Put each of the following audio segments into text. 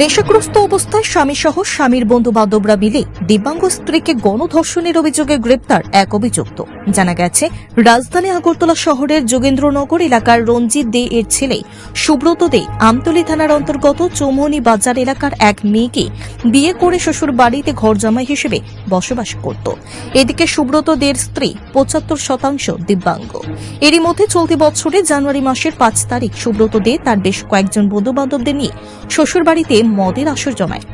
নেশাগ্রস্ত অবস্থায় স্বামী সহ স্বামীর বন্ধু বান্ধবরা মিলে দিব্যাঙ্গ স্ত্রীকে গণধর্ষণের অভিযোগে গ্রেপ্তার এক অভিযুক্ত। জানা গেছে, রাজধানী আগরতলা শহরের যোগেন্দ্রনগর এলাকার রঞ্জিত দে এর ছেলে সুব্রত দে আমতলী থানার অন্তর্গত চৌমনি বাজার এলাকার এক মেয়েকে বিয়ে করে শ্বশুর বাড়িতে ঘর জামাই হিসেবে বসবাস করত। এদিকে সুব্রত দের স্ত্রী পঁচাত্তর শতাংশ দিব্যাঙ্গ। এরই মধ্যে চলতি বছরে জানুয়ারি মাসের পাঁচ তারিখ সুব্রত দে তার বেশ কয়েকজন বন্ধু বান্ধবদের নিয়ে শ্বশুর বাড়িতে মদের আসর জমায়।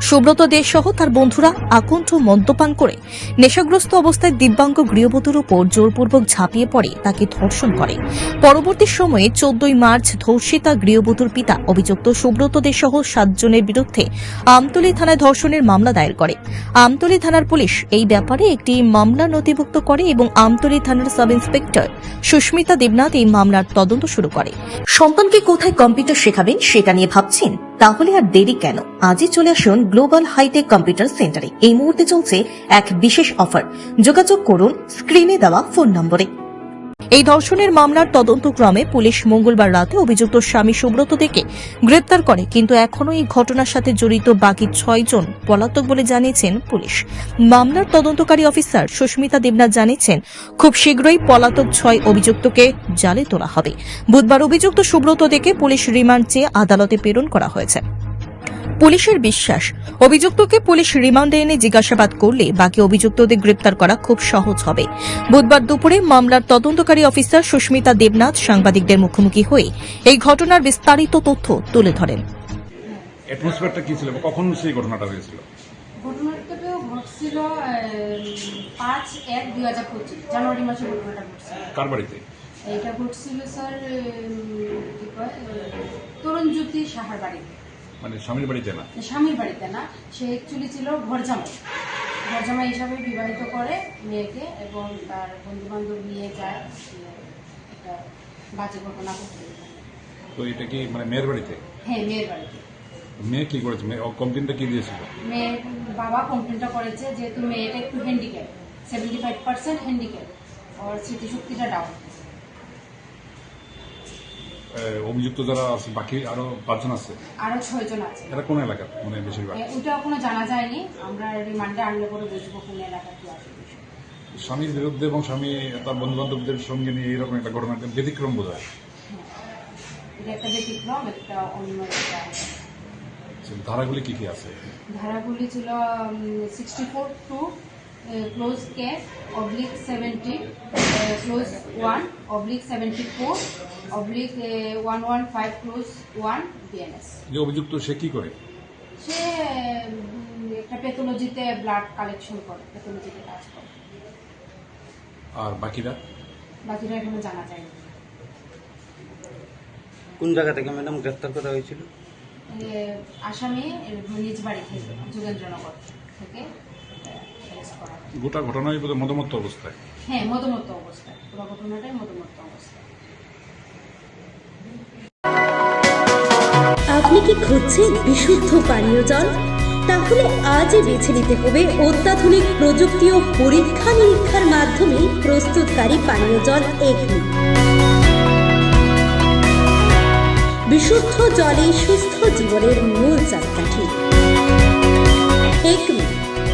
সুব্রত দে সহ তার বন্ধুরা আকণ্ঠ মদ্যপান করে নেশাগ্রস্ত অবস্থায় দিব্যাঙ্গ গৃহবধূর উপর জোরপূর্বক ঝাঁপিয়ে পড়ে, তাকে ধর্ষণ করে। পরবর্তী সময়ে চোদ্দই মার্চ ধর্ষিতা গৃহবধূর পিতা অভিযুক্ত সুব্রত দে সহ সাতজনের বিরুদ্ধে আমতলী থানায় ধর্ষণের মামলা দায়ের করে। আমতলী থানার পুলিশ এই ব্যাপারে একটি মামলা নথিভুক্ত করে এবং আমতলী থানার সাব ইন্সপেক্টর সুস্মিতা দেবনাথ এই মামলার তদন্ত শুরু করে। সন্তানকে কোথায় কম্পিউটার শেখাবেন সেটা নিয়ে ভাবছেন তাহলে আর দেরি কেন? আজই চলে আসুন গ্লোবাল হাইটেক কম্পিউটার সেন্টারে এই মুহূর্তে চলছে এক বিশেষ অফার যোগাযোগ করুন স্ক্রিনে দেওয়া ফোন নম্বরে। এই ধর্ষণের মামলার তদন্তক্রমে পুলিশ মঙ্গলবার রাতে অভিযুক্ত স্বামী সুব্রত থেকে গ্রেপ্তার করে, কিন্তু এখনও এই ঘটনার সাথে জড়িত বাকি ছয়জন পলাতক বলে জানিয়েছেন পুলিশ। মামলার তদন্তকারী অফিসার সুস্মিতা দেবনাথ জানিয়েছেন, খুব শীঘ্রই পলাতক ছয় অভিযুক্তকে জালে তোলা হবে। বুধবার অভিযুক্ত সুব্রত থেকে পুলিশ রিমান্ড চেয়ে আদালতে প্রেরণ করা হয়েছে। পুলিশের বিশ্বাস। অভিযুক্তকে পুলিশ রিমান্ডে এনে জিজ্ঞাসাবাদ করলে বাকি অভিযুক্তদের গ্রেপ্তার করা খুব সহজ হবে। বুধবার দুপুরে মামলার তদন্তকারী অফিসার সুস্মিতা দেবনাথ সাংবাদিকদের মুখোমুখি হয়ে এই ঘটনার বিস্তারিত তথ্য তুলে ধরেন। অ্যাটমসফিয়ারটা কি ছিল কখন সেই ঘটনাটা হয়েছিল? ঘটনাটা ঘটছিল পাঁচ এক দুই হাজার পঁচিশ জানুয়ারি মাসে ঘটনাটা ঘটছিল। কার বাড়িতে? এটা ঘটছিল স্যার উম, কি কয় আহ, তরুণজ্যোতি সাহার বাড়িতে। মানে স্বামীর বাড়িতে না? স্বামীর বাড়িতে না সে অ্যাকচুয়ালি ছিল ঘরজামাই ঘরজামাই হিসাবে বিবাহিত করে মেয়েকে এবং তার বন্ধু বান্ধব নিয়ে যায় একটা বাজে ঘটনা ঘটে। তো এটা কি মানে মেয়ের বাড়িতে? হ্যাঁ মেয়ের বাড়িতে। মেয়ে কি করেছে? মেয়ে কমপ্লেনটা কি দিয়েছিল? মেয়ের বাবা কমপ্লেনটা করেছে যেহেতু মেয়েটা একটু handicap seventy five percent handicap ওর স্মৃতিশক্তিটা ডাউন অভিযুক্ত যারা আছে বাকি আরও পাঁচজন আছে? আরও ছয়জন আছে। এরা কোন এলাকার? মানে বেশিরভাগ? ওটা এখনও জানা যায়নি। আমরা রিমান্ডে আনলে পরে বুঝব কোন এলাকা কি আছে স্বামীর বিরুদ্ধে এবং স্বামী তার বন্ধু বান্ধবদের সঙ্গে নিয়ে এইরকম একটা ঘটনা একটা ব্যতিক্রম বোঝায় এটা একটা ব্যতিক্রম একটা অন্য ধারাগুলি কি কি আছে? ধারাগুলি ছিল sixty four two clause K oblique seventy clause one oblique seventy four oblique one one five clause one BNS যে অভিযুক্ত সে কি করে? সে একটা প্যাথোলজিতে ব্লাড কালেকশন করে প্যাথোলজিতে কাজ করে। আর বাকিরা? বাকিটা এখনও জানা যায়নি। কোন জায়গা থেকে ম্যাডাম গ্রেফতার করা হয়েছিল? এ, আসামি নিজ বাড়ি থেকে যোগেন্দ্রনগর থেকে। করা হয়। গোটা ঘটনায় বোধহয় মদমত্ত অবস্থায়। হ্যাঁ মদমত্ত অবস্থায়। পুরো ঘটনাটাই মদমত্ত অবস্থায়। আপনি কি খুঁজছেন বিশুদ্ধ পানীয় জল? তাহলে আজই বেছে নিতে হবে অত্যাধুনিক প্রযুক্তি ও পরীক্ষা নিরীক্ষার মাধ্যমে প্রস্তুতকারী পানীয় জল এগনি। বিশুদ্ধ জলে সুস্থ জীবনের মূল চাকাঠি। Acme